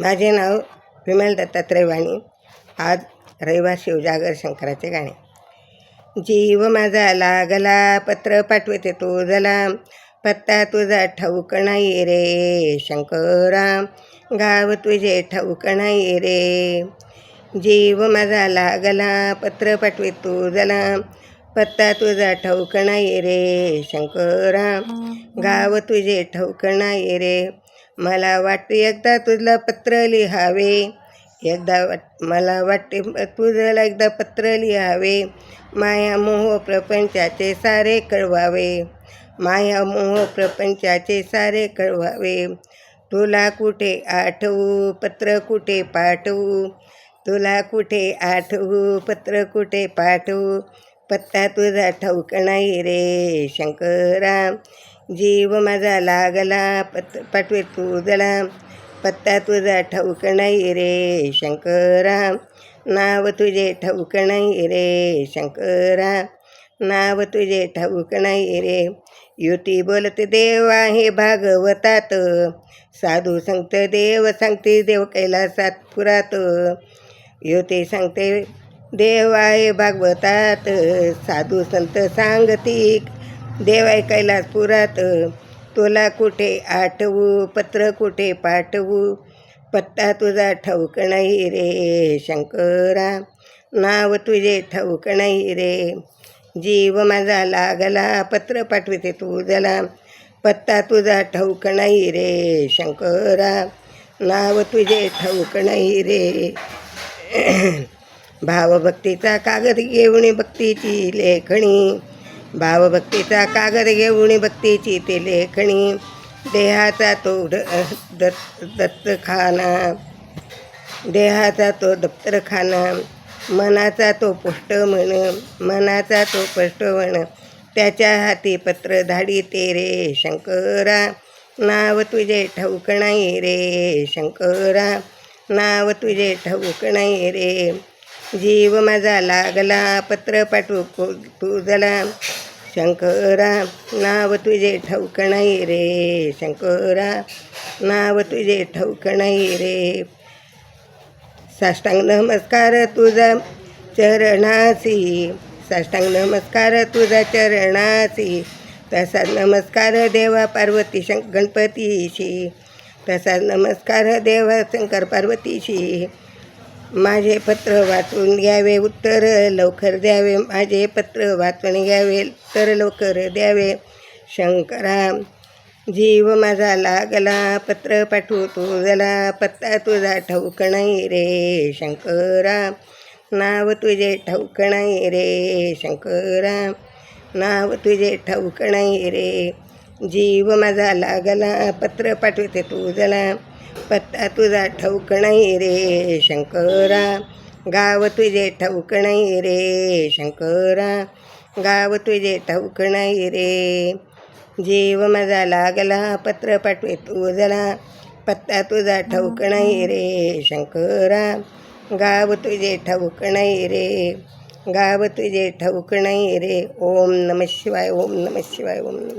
माझे नाव विमल दत्तात्रय वाणी. आज रविवार शिवजागर शंकराचे गाणे. जीव माझा लागला पत्र पाठवते जला. पत्ता तुझा ठाऊक नाही रे शंकरा गाव तुझे ठाऊक नाही रे. जीव माझा लागला पत्र पाठवे तुझला पत्ता तुझा ठाऊक नाही रे शंकरा गाव तुझे ठाऊक नाही रे. मला वाटते एकदा तुझला पत्र लिहावे. एकदा वाट मला वाटते तुझला एकदा पत्र लिहावे. माया मोह प्रपंचाचे सारे कळवावे. माया मोह प्रपंचाचे सारे कळवावे. तुला कुठे आठवू पत्र कुठे पाठवू? तुला कुठे आठवू पत्र कुठे पाठवू? पत्ता तुझा ठाऊक नाही रे शंकरा जीव माझा लागला पत पाठवे तुझला पत्ता तुझा ठाऊक नाही रे शंकरा नाव तुझे ठाऊक नाही रे शंकरा नाव तुझे ठाऊक नाही रे. युती बोलते देव आहे भागवतात. साधू सांगते देव सांगते देव कैलासात पुरात. युती सांगते देवाय भागवतात साधू संत सांगतिक. देवाय कैलासपुरात कैलास पुरात तुला कुठे आठवू पत्र कुठे पाठवू? पत्ता तुझा ठाऊक नाही रे शंकरा. नाव तुझे ठाऊक नाही रे. जीव माझा लागला पत्र पाठविते तुझ्याला पत्ता तुझा ठाऊक नाही रे शंकरा. नाव तुझे ठाऊक नाही रे. भावभक्तीचा कागद घेऊन भक्तीची लेखणी. भावभक्तीचा कागद घेऊन भक्तीची ते लेखणी. देहाचा तो ड दत् दत्तखाना. देहाचा तो दप्तरखाना. मनाचा तो पुष्ट म्हण मनाचा तो पष्टवण म्हण त्याच्या हाती पत्र धाडी ते रे शंकरा. नाव तुझे ठाऊक नाही रे शंकरा. नाव तुझे ठाऊक नाही रे जीव माझा लागला पत्र पाठवू तुझला शंकरा नाव तुझे ठाऊक नाही रे. शंकरा नाव तुझे ठाऊक नाही रे. साष्टांग नमस्कार तुझा चरणासी. साष्टांग नमस्कार तुझा चरणासी. तसा नमस्कार देवा पार्वती शंक गणपतीशी. तसा नमस्कार देवा शंकर पार्वतीशी. माझे पत्र वाचून घ्यावे उत्तर लवकर द्यावे. माझे पत्र वाचून घ्यावे उत्तर लवकर द्यावे. शंकरा जीव माझा लागला पत्र पाठवू तुझला पत्ता तुझा ठाऊक नाही रे शंकरा. नाव तुझे ठाऊक नाही रे शंकरा. नाव तुझे ठाऊक नाही रे जीव माझा लागला पत्र पाठवते तुझला पत्ता तुझा ठाऊक नाही रे शंकरा गाव तुझे ठाऊक नाही रे शंकरा गाव तुझे ठाऊक नाही रे. जीव माझा लागला पत्र पाठवे तुझला पत्ता तुझा ठाऊक नाही रे शंकरा गाव तुझे ठाऊक नाही रे गाव तुझे ठाऊक नाही रे. ओम नम शिवाय ओम नम शिवाय ओम नम